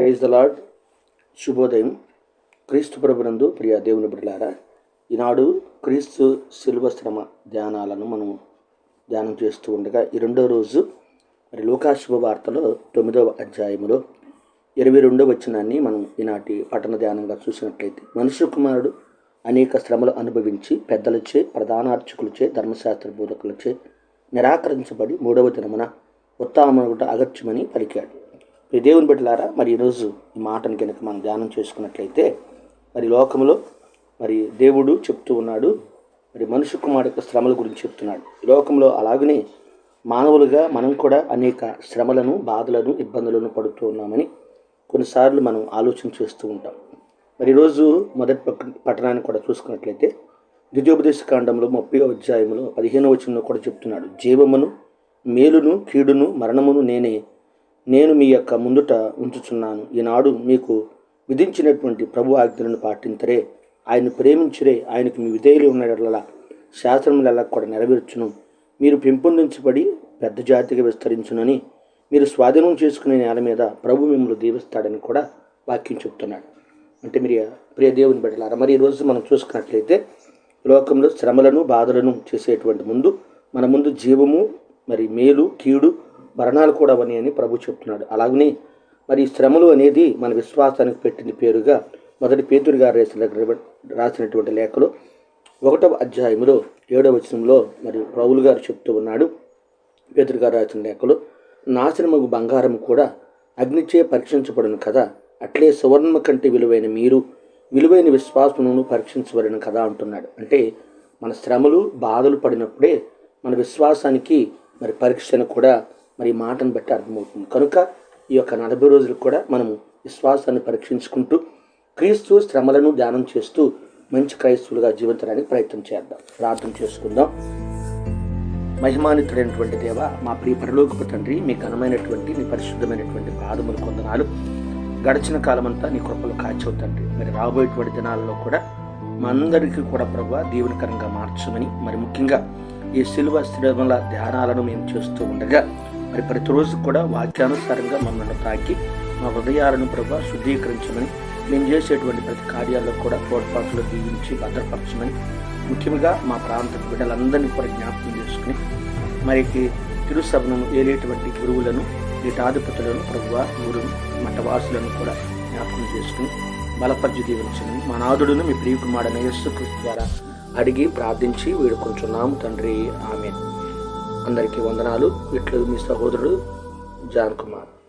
Praise the lord శుభోదయం. క్రీస్తు ప్రభునందు ప్రియ దేవుని బిడ్డలారా ఈనాడు క్రీస్తు శిల్వశ్రమ ధ్యానాలను మనం ధ్యానం చేస్తూ ఉండగా ఈ రెండో రోజు మరి లోకా శుభవార్తలో తొమ్మిదవ అధ్యాయములో ఇరవై రెండవ వచనాన్ని మనం ఈనాటి పట్టణ ధ్యానంగా చూసినట్లయితే మనుష్య కుమారుడు అనేక శ్రమలు అనుభవించి పెద్దలచే ప్రధానార్చకులచే ధర్మశాస్త్ర బోధకులచే నిరాకరించబడి మూడవ దినమున ఉత్తామనుట అగత్యమని పలికాడు. ఈ దేవుని బిడ్డలారా మరి ఈరోజు ఈ మాటను కనుక మనం ధ్యానం చేసుకున్నట్లయితే మరి లోకంలో మరి దేవుడు చెప్తూ ఉన్నాడు మరి మనుషు కుమారు యొక్క శ్రమల గురించి చెప్తున్నాడు. ఈ లోకంలో అలాగనే మానవులుగా మనం కూడా అనేక శ్రమలను బాధలను ఇబ్బందులను పడుతూ ఉన్నామని కొన్నిసార్లు మనం ఆలోచన చేస్తూ ఉంటాం. మరి ఈరోజు మొదటి పట్టణాన్ని కూడా చూసుకున్నట్లయితే ద్వితీయోపదేశ కాండంలో ముప్పై అధ్యాయంలో పదిహేను వచనంలో కూడా చెప్తున్నాడు జీవమును మేలును కీడును మరణమును నేనే నేను మీ యొక్క ముందుట ఉంచుచున్నాను. ఈనాడు మీకు విధించినటువంటి ప్రభు ఆజ్ఞలను పాటించరే ఆయన ప్రేమించరే. ఆయనకు మీ విధేయులు ఉన్నట్ల శాస్త్రములలా కూడా నెరవేర్చును. మీరు పెంపొందించబడి పెద్ద జాతిగా విస్తరించునని మీరు స్వాధీనం చేసుకునే నేల మీద ప్రభు మిమ్మల్ని దీవిస్తాడని కూడా వాక్యం చెప్తున్నాడు. అంటే మీరు ప్రియ దేవుని బిడ్డలారా మరి ఈరోజు మనం చూసుకున్నట్లయితే లోకంలో శ్రమలను బాధలను చేసేటువంటి ముందు మన ముందు జీవము మరి మేలు కీడు మరణాలు కూడా అవని అని ప్రభు చెప్తున్నాడు. అలాగనే మరి శ్రమలు అనేది మన విశ్వాసానికి పెట్టిన పేరుగా మొదటి పేతురు గారు రాసిన రాసినటువంటి లేఖలో ఒకటవ అధ్యాయంలో ఏడవ వచనంలో మరి పౌలు గారు చెప్తూ ఉన్నాడు. పేతురు గారు రాసిన లేఖలో నాశనమగు బంగారం కూడా అగ్నిచే పరీక్షించబడను కదా అట్లే సువర్ణము కంటే విలువైన మీరు విలువైన విశ్వాసమును పరీక్షించబడిన కదా అంటున్నాడు. అంటే మన శ్రమలు బాధలు పడినప్పుడే మన విశ్వాసానికి మరి పరీక్షను కూడా మరి మాటను బట్టి అర్థమవుతుంది. కనుక ఈ యొక్క నలభై రోజులు కూడా మనము విశ్వాసాన్ని పరీక్షించుకుంటూ క్రీస్తు శ్రమలను ధ్యానం చేస్తూ మంచి క్రైస్తవులుగా జీవించడానికి ప్రయత్నం చేద్దాం. ప్రార్థన చేసుకుందాం. మహిమానితుడైనటువంటి దేవ మా ప్రియ పరలోకపు తండ్రి మీ ఘనమైనటువంటి మీ పరిశుద్ధమైనటువంటి పాదములు కొందనాలు. గడిచిన కాలమంతా నీ కృపలు కాచవుతండి మరి రాబోయేటువంటి దినాల్లో కూడా మా అందరికీ కూడా ప్రభు దీవెనకరంగా మార్చమని మరి ముఖ్యంగా ఈ శిలువ శ్రమల ధ్యానాలను మేము చేస్తూ ఉండగా మరి ప్రతిరోజు కూడా వాక్యానుసారంగా మమ్మల్ని తాకి మా హృదయాలను ప్రభు శుద్ధీకరించమని మేము చేసేటువంటి ప్రతి కార్యాల్లో కూడా తోడ్పాట్లు దీవించి భద్రపరచమని ముఖ్యంగా మా ప్రాంత బిడ్డలందరినీ కూడా జ్ఞాపకం చేసుకుని మరి తిరుసభను ఏలేటువంటి గురువులను పీఠాధిపతులను ప్రభువ గురు మఠవాసులను కూడా జ్ఞాపకం చేసుకుని బలపరిచి దీవించమని మా నాదుడును మీ ప్రియకుమారుడైన యేసుక్రీస్తు ద్వారా అడిగి ప్రార్థించి వేడుకుంటున్నాము తండ్రి. ఆమె అందరికీ వందనాలు. ఇట్లు మీ సహోదరుడు జాన్ కుమార్.